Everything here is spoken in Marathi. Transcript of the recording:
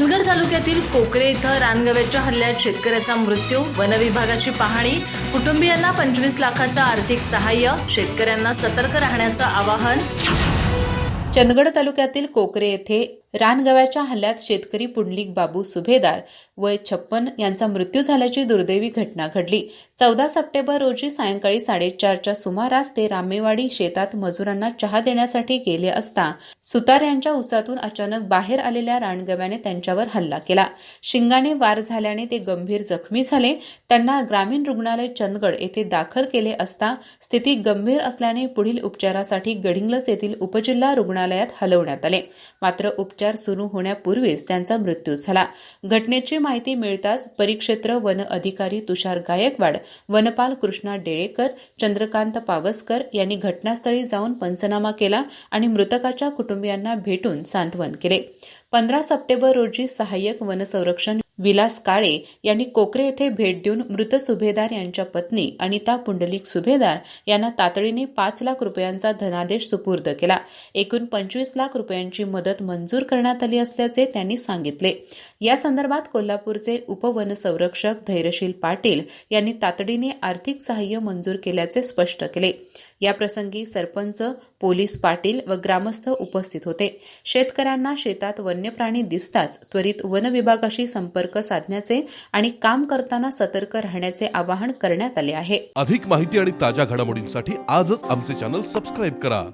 चंदगड तालुक्यातील कोकरे इथं रानगव्याच्या हल्ल्यात शेतकऱ्याचा मृत्यू वनविभागाची पाहणी कुटुंबियांना पंचवीस लाखाचं आर्थिक सहाय्य शेतकऱ्यांना सतर्क राहण्याचं आवाहन. चंदगड तालुक्यातील कोकरे येथे रानगव्याच्या हल्ल्यात शेतकरी पुंडलिक बाबू सुभेदार वय छप्पन यांचा मृत्यू झाल्याची दुर्दैवी घटना घडली. चौदा सप्टेंबर रोजी सायंकाळी साडेचारच्या सुमारास ते रामेवाडी शेतात मजुरांना चहा देण्यासाठी गेले असता सुतार यांच्या उसातून अचानक बाहेर आलेल्या रानगव्याने त्यांच्यावर हल्ला केला. शिंगाने वार झाल्याने ते गंभीर जखमी झाले. त्यांना ग्रामीण रुग्णालय चंदगड येथे दाखल केले असता स्थिती गंभीर असल्याने पुढील उपचारासाठी गडिंग्लज येथील उपजिल्हा रुग्णालयात हलवण्यात आले. मात्र उपचार सुरू होण्यापूर्वीच त्यांचा मृत्यू झाला. घटनेची माहिती मिळताच परिक्षेत्र वन अधिकारी तुषार गायकवाड वनपाल कृष्णा डेळेकर चंद्रकांत पावसकर यांनी घटनास्थळी जाऊन पंचनामा केला आणि मृतकाच्या कुटुंबियांना भेटून सांत्वन केले. पंधरा सप्टेंबर रोजी सहाय्यक वनसंरक्षण विलास काळे यांनी कोकरे येथे भेट देऊन मृत सुभेदार यांच्या पत्नी अनिता पुंडलिक सुभेदार यांना तातडीने पाच लाख रुपयांचा धनादेश सुपूर्द केला. एकूण पंचवीस लाख रुपयांची मदत मंजूर करण्यात आली असल्याचे त्यांनी सांगितले. या संदर्भात कोल्हापूरचे उपवनसंरक्षक धैर्यशील पाटील यांनी तातडीने आर्थिक सहाय्य मंजूर केल्याचे स्पष्ट केले. याप्रसंगी सरपंच पोलीस पाटील व ग्रामस्थ उपस्थित होते. शेतकऱ्यांना शेतात वन्य प्राणी दिसताच त्वरित वन विभागाशी संपर्क साधण्याचे आणि काम करताना सतर्क राहण्याचे आवाहन करण्यात आले आहे. अधिक माहिती आणि ताज्या घडामोडींसाठी आजच आमचे चॅनल सबस्क्राईब करा.